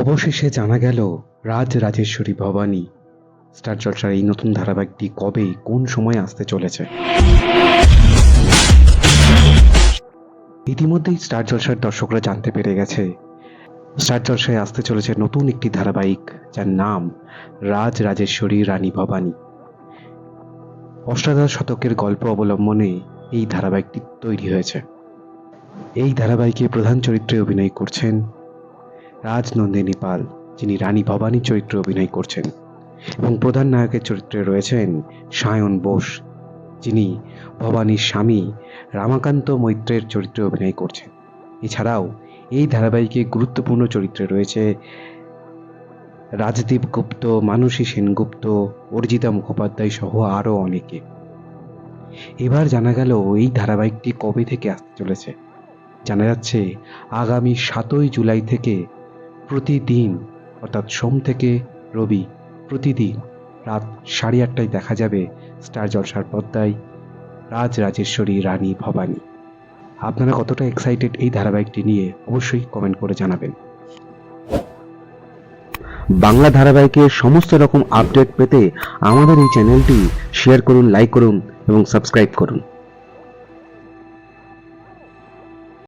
অবশেষে জানা গেল, রাজ রাজেশ্বরী ভবানী। স্টার জলসার এই নতুন ধারাবাহিকটি কবে, কোন সময় আসতে চলেছে? ইতিমধ্যেই স্টার জলসার দর্শকরা জানতে পেরে গেছে, স্টার জলসায় আসতে চলেছে নতুন একটি ধারাবাহিক, যার নাম রাজ রাজেশ্বরী রানী ভবানী। অষ্টাদশ শতকের গল্প অবলম্বনে এই ধারাবাহিকটি তৈরি হয়েছে। এই ধারাবাহিকে প্রধান চরিত্রে অভিনয় করছেন রাজনন্দিনী পাল, যিনি রানী ভবানী চরিত্রে অভিনয় করছেন এবং প্রধান নায়কের চরিত্রে রয়েছেন সায়ন বোস, যিনি ভবানীর স্বামী রামাকান্ত মৈত্রের চরিত্রে অভিনয় করছেন। এছাড়াও এই ধারাবাহিকে গুরুত্বপূর্ণ চরিত্রে রয়েছে রাজদীপ গুপ্ত, মানসী সেনগুপ্ত, অর্জিতা মুখোপাধ্যায় সহ আরও অনেকে। এবার জানা গেল এই ধারাবাহিকটি কবে থেকে আসতে চলেছে। জানা যাচ্ছে আগামী সাতই জুলাই থেকে প্রতিদিন, অর্থাৎ সোম থেকে রবি প্রতিদিন রাত সাড়ে আটটায় দেখা যাবে স্টার জলসার পদ্মায় রাজ রাজেশ্বরী রানী ভবানী। আপনারা কতটা এক্সাইটেড এই ধারাবাহিকটি নিয়ে অবশ্যই কমেন্ট করে জানাবেন। বাংলা ধারাবাহিকের সমস্ত রকম আপডেট পেতে আমাদের এই চ্যানেলটি শেয়ার করুন লাইক করুন এবং সাবস্ক্রাইব করুন।